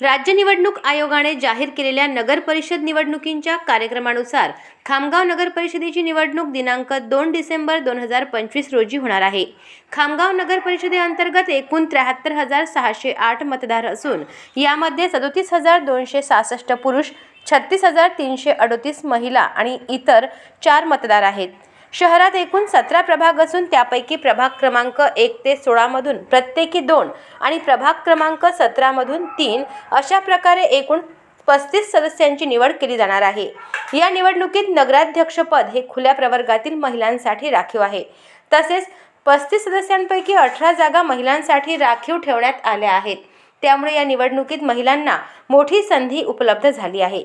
राज्य निवडणूक आयोगाने जाहीर केलेल्या नगर परिषद निवडणुकींच्या कार्यक्रमानुसार खामगाव नगर परिषदेची निवडणूक दिनांक दोन डिसेंबर दोन हजार पंचवीस रोजी होणार आहे. खामगाव नगर परिषदेअंतर्गत एकूण त्र्याहत्तर हजार सहाशे आठ मतदार असून यामध्ये सदोतीस हजार दोनशे सहासष्ट पुरुष छत्तीस हजार तीनशे अडोतीस महिला आणि इतर चार मतदार आहेत. शहरात एकूण सतरा प्रभाग असून त्यापैकी प्रभाग क्रमांक एक ते सोळामधून प्रत्येकी दोन आणि प्रभाग क्रमांक सतरामधून तीन अशा प्रकारे एकूण पस्तीस सदस्यांची निवड केली जाणार आहे. या निवडणुकीत नगराध्यक्षपद हे खुल्या प्रवर्गातील महिलांसाठी राखीव आहे. तसेच पस्तीस सदस्यांपैकी अठरा जागा महिलांसाठी राखीव ठेवण्यात आल्या आहेत. त्यामुळे या निवडणुकीत महिलांना मोठी संधी उपलब्ध झाली आहे.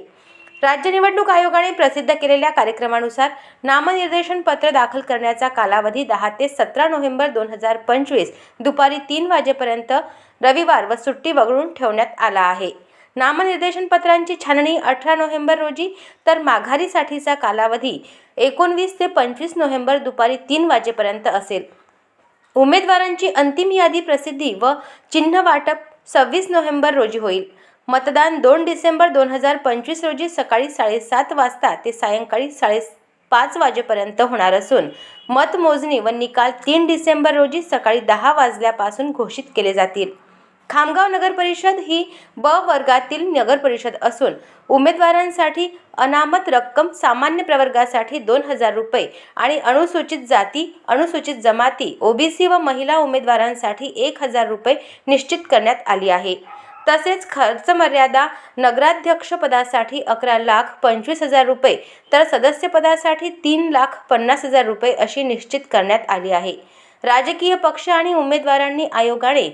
राज्य निवडणूक आयोगाने प्रसिद्ध केलेल्या कार्यक्रमानुसार नामनिर्देशन पत्र दाखल करण्याचा कालावधी दहा ते सतरा नोव्हेंबर दोन हजार पंचवीस दुपारी तीन वाजेपर्यंत रविवार व सुट्टी वगळून ठेवण्यात आला आहे. नामनिर्देशन पत्रांची छाननी अठरा नोव्हेंबर रोजी तर माघारीसाठीचा कालावधी एकोणवीस ते पंचवीस नोव्हेंबर दुपारी तीन वाजेपर्यंत असेल. उमेदवारांची अंतिम यादी प्रसिद्धी व चिन्ह वाटप सव्वीस नोव्हेंबर रोजी होईल. मतदान दोन डिसेंबर दोन हजार पंचवीस रोजी सकाळी साडेसात वाजता ते सायंकाळी साडे पाच वाजेपर्यंत होणार असून मतमोजणी व निकाल तीन डिसेंबर रोजी सकाळी दहा वाजल्यापासून घोषित केले जातील. खामगाव नगर परिषद ही ब वर्गातील नगर परिषद असून उमेदवारांसाठी अनामत रक्कम सामान्य प्रवर्गासाठी दोन हजार रुपये आणि अनुसूचित जाती अनुसूचित जमाती ओबीसी व महिला उमेदवारांसाठी एक हजार रुपये निश्चित करण्यात आली आहे. तसेच खर्च मर्यादा नगराध्यक्षपदासाठी अकरा लाख पंचवीस हजार रुपये तर सदस्यपदासाठी तीन लाख पन्नास हजार रुपये अशी निश्चित करण्यात आली आहे. राजकीय पक्ष आणि उमेदवारांनी आयोगाने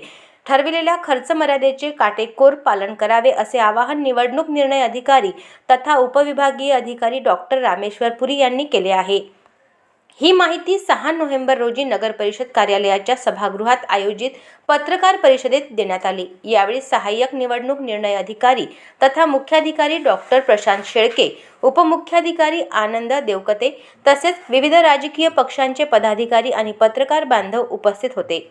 ठरविलेल्या खर्च मर्यादेचे काटेकोर पालन करावे असे आवाहन निवडणूक निर्णय अधिकारी तथा उपविभागीय अधिकारी डॉक्टर रामेश्वर पुरी यांनी केले आहे. ही माहिती सहा नोव्हेंबर रोजी नगर परिषद कार्यालयाच्या सभागृहात आयोजित पत्रकार परिषदेत देण्यात आली. यावेळी सहाय्यक निवडणूक निर्णय अधिकारी तथा मुख्याधिकारी डॉक्टर प्रशांत शेळके उपमुख्याधिकारी आनंद देवकते तसेच विविध राजकीय पक्षांचे पदाधिकारी आणि पत्रकार बांधव उपस्थित होते.